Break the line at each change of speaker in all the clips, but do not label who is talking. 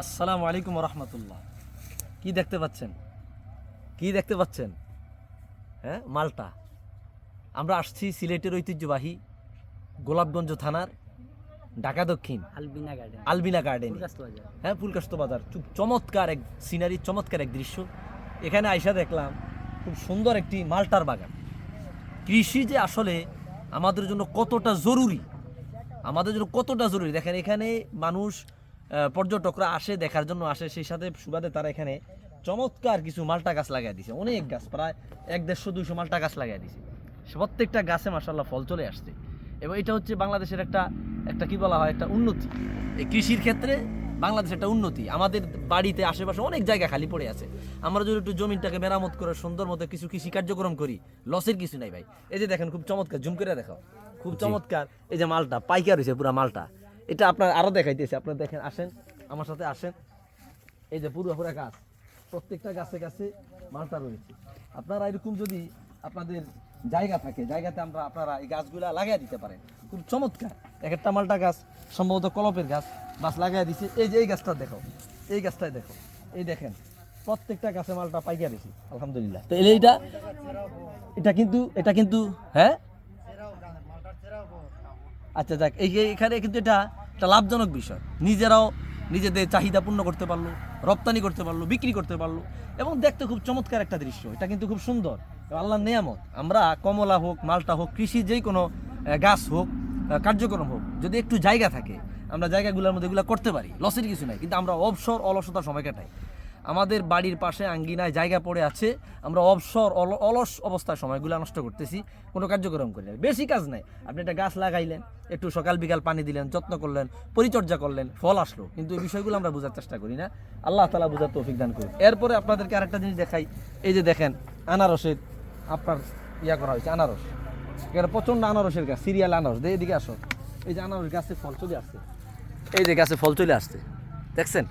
আসসালামু আলাইকুম রহমতুল্লাহ কি দেখতে পাচ্ছেন? কি দেখতে পাচ্ছেন? হ্যাঁ মালটা। আমরা আসছি সিলেটের ঐতিহ্যবাহী গোলাপগঞ্জ থানার ঢাকা দক্ষিণ।
আলবিনা গার্ডেন
আলবিনা গার্ডেন হ্যাঁ ফুলকাস্ত বাজার। চমৎকার এক সিনারি চমৎকার এক দৃশ্য। এখানে আইসা দেখলাম খুব সুন্দর একটি মালটার বাগান। কৃষি যে আসলে আমাদের জন্য কতটা জরুরি আমাদের জন্য কতটা জরুরি। দেখেন এখানে মানুষ পর্যটকরা আসে দেখার জন্য আসে। সেই সাথে সুবাদে তারা এখানে চমৎকার কিছু মালটা গাছ লাগাই দিছে। অনেক গাছ প্রায় এক দেড়শো দুইশো মালটা গাছ লাগাই দিছে। প্রত্যেকটা গাছে মাসাল্লাহ ফল চলে আসছে। এবং এটা হচ্ছে বাংলাদেশের একটা একটা কি বলা হয় একটা উন্নতি। এই কৃষির ক্ষেত্রে বাংলাদেশের একটা উন্নতি। আমাদের বাড়িতে আশেপাশে অনেক জায়গা খালি পড়ে আছে। আমরা যদি একটু জমিটাকে মেরামত করে সুন্দর মতো কিছু কৃষি কার্যক্রম করি লসের কিছু নাই ভাই। এই যে দেখেন খুব চমৎকার জুম করে দেখাও। খুব চমৎকার। এই যে মালটা পাইকার হয়েছে পুরা মালটা। এটা আপনার আরও দেখাইতেছে। আপনার দেখেন, আসেন, আমার সাথে আসেন। এই যে পুরো পুরা গাছ, প্রত্যেকটা গাছে গাছে মালটা রয়েছে। আপনারা এরকম যদি আপনাদের জায়গা থাকে, জায়গাতে আমরা আপনারা এই গাছগুলা লাগাই দিতে পারেন। খুব চমৎকার। এক একটা মালটা গাছ, সম্ভবত কলপের গাছ গাছ লাগাই দিছে। এই যে এই গাছটা দেখো, এই গাছটাই দেখো। এই দেখেন, প্রত্যেকটা গাছে মালটা পাইকা দিছি আলহামদুলিল্লাহ। তো এইটা, এটা কিন্তু এটা কিন্তু হ্যাঁ? আচ্ছা যাক, এই এখানে কিন্তু এটা একটা লাভজনক বিষয়। নিজেরাও নিজেদের চাহিদা পূর্ণ করতে পারল, রপ্তানি করতে পারল, বিক্রি করতে পারল। এবং দেখতে খুব চমৎকার একটা দৃশ্য, এটা কিন্তু খুব সুন্দর। আল্লাহর নিয়ামত, আমরা কমলা হোক, মালটা হোক, কৃষি যেই কোনো গাছ হোক কার্যক্রম হোক, যদি একটু জায়গা থাকে, আমরা জায়গাগুলোর মধ্যে এগুলো করতে পারি লসের কিছু নাই, কিন্তু আমরা অবসর অলসতার সময় কাটাই। আমাদের বাড়ির পাশে আঙ্গিনায় জায়গা পড়ে আছে। আমরা অবসর, অল- অলস অবস্থায় সময়গুলো নষ্ট করতেছি, কোনো কার্যক্রম করি না। বেশি কাজ নাই। আপনি একটা গাছ লাগাইলেন, একটু সকাল বিকাল পানি দিলেন, যত্ন করলেন, পরিচর্যা করলেন, ফল আসলো। কিন্তু এই বিষয়গুলো আমরা বোঝার চেষ্টা করি না। আল্লাহ তালা বোঝার তৌফিক দান করি এরপরে আপনাদেরকে আরেকটা জিনিস দেখাই। এই যে দেখেন, আনারসের আপনার ইয়া করা হয়েছে, আনারস। এখানে প্রচণ্ড আনারসের গাছ, সিরিয়াল আনারস। দে, এদিকে আসো। এই যে আনারস গাছে ফল চলে আসছে। এই যে গাছে ফল চলে আসছে। দেখছেন?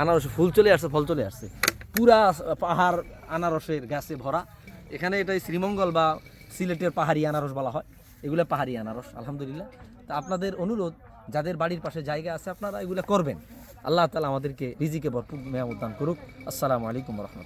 আনারসে ফুল চলে আসছে, ফল চলে আসছে। পুরা পাহাড় আনারসের গাছে ভরা। এখানে এটাই শ্রীমঙ্গল বা সিলেটের পাহাড়ি আনারস বলা হয়। এগুলো পাহাড়ি আনারস, আলহামদুলিল্লাহ। তা আপনাদের অনুরোধ, যাদের বাড়ির পাশে জায়গা আছে আপনারা এগুলো করবেন। আল্লাহ তালা আমাদেরকে রিজিকে ভরপুর মেয়ামত দান করুক। আসসালামু আলাইকুম রহমতুল্লাহ।